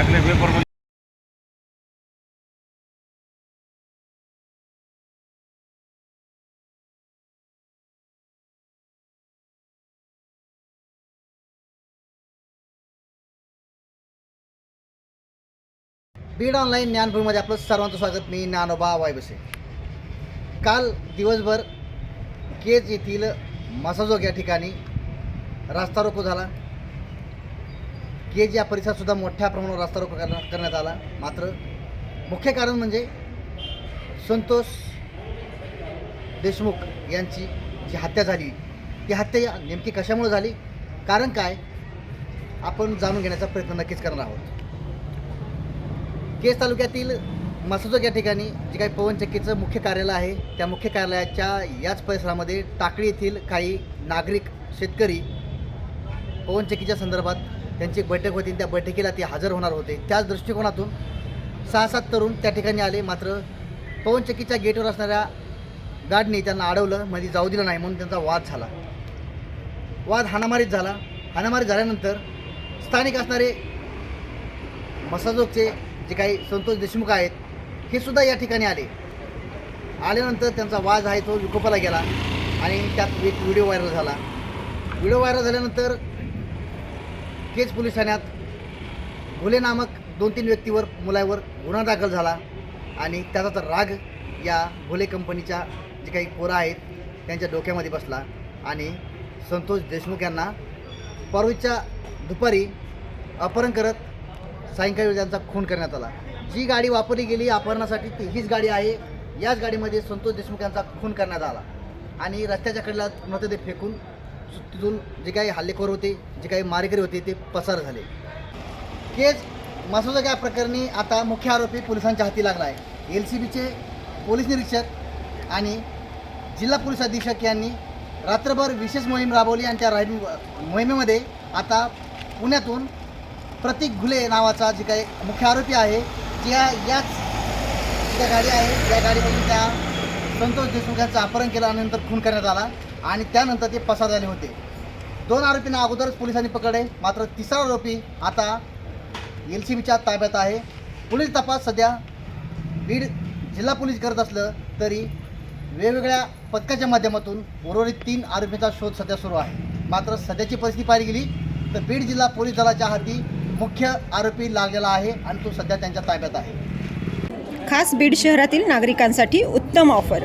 आपल्या पेपरमध्ये बीड ऑनलाईन ज्ञानपूरमध्ये आपलं सर्वांचं स्वागत. मी ज्ञानोबा वायबसे. काल दिवसभर केज येथील मसाजोग या ठिकाणी रास्ता रोको झाला. केज या परिसरसुद्धा मोठ्या प्रमाणावर रास्ता रोको करण्यात आला मात्र मुख्य कारण म्हणजे संतोष देशमुख यांची जी हत्या झाली. ती हत्या नेमकी कशामुळे झाली? कारण काय? आपण जाणून घेण्याचा प्रयत्न नक्कीच करणार आहोत. केज तालुक्यातील मसोजक या ठिकाणी जे काही पवनचक्कीचं मुख्य कार्यालय आहे त्या मुख्य कार्यालयाच्या याच परिसरामध्ये टाकळी येथील काही नागरिक शेतकरी पवनचक्कीच्या संदर्भात त्यांची एक बैठक होती त्या बैठकीला ते हजर होणार होते. त्याच दृष्टिकोनातून सहा सात तरुण त्या ठिकाणी आले. मात्र पवनचक्कीच्या गेटवर असणाऱ्या गार्डने त्यांना अडवलं. म्हणजे जाऊ दिलं नाही म्हणून त्यांचा वाद झाला. वाद हाणामारीत झाला. हाणामारी झाल्यानंतर स्थानिक असणारे मसाजोगचे जे काही संतोष देशमुख आहेत हे सुद्धा या ठिकाणी आले. आल्यानंतर त्यांचा वाद आहे तो विकोपाला गेला आणि त्यात एक व्हिडिओ व्हायरल झाला. व्हिडिओ व्हायरल झाल्यानंतर केज पोलीस ठाण्यात घुले नामक दोन तीन व्यक्तीवर मुलावर गुन्हा दाखल झाला आणि त्याचा तर राग या घुले कंपनीच्या जे काही पोरं आहेत त्यांच्या डोक्यामध्ये बसला आणि संतोष देशमुख यांना परवीच्या दुपारी अपहरण करत सायंकाळी त्यांचा खून करण्यात आला. जी गाडी वापरली गेली अपहरणासाठी ती हीच गाडी आहे. याच गाडीमध्ये संतोष देशमुख यांचा खून करण्यात आला आणि रस्त्याच्या कडेला मृतदेह फेकून तिथून जे काही हल्लेखोर होते जे काही मारेकरी होते ते पसार झाले. केज मसोदा या प्रकरणी आता मुख्य आरोपी पोलिसांच्या हाती लागला आहे. एल सी बीचे पोलीस निरीक्षक आणि जिल्हा पोलीस अधीक्षक यांनी रात्रभर विशेष मोहीम राबवली आणि त्या राही मोहिमेमध्ये आता पुण्यातून प्रतीक घुले नावाचा जे काही मुख्य आरोपी आहे ज्या याच ज्या गाडी आहे त्या गाडीमधून त्या संतोष देशमुख यांचं अपहरण केलं आणि नंतर खून करण्यात आला. आणि त्यानंतर ते पसार झाले होते. दोन आरोपींना अगोदरच पोलिसांनी पकडले. मात्र तिसरा आरोपी आता एल सी बीच्या ताब्यात आहे. पोलीस तपास सध्या बीड जिल्हा पोलीस करत असलं तरी वेगवेगळ्या पथकाच्या माध्यमातून उर्वरित तीन आरोपींचा शोध सध्या सुरू आहे. मात्र सध्याची परिस्थिती पाहिली गेली तर बीड जिल्हा पोलीस दलाच्या हाती मुख्य आरोपी लागलेला आहे आणि तो सध्या त्यांच्या ताब्यात आहे. खास बीड शहरातील नागरिकांसाठी उत्तम ऑफर.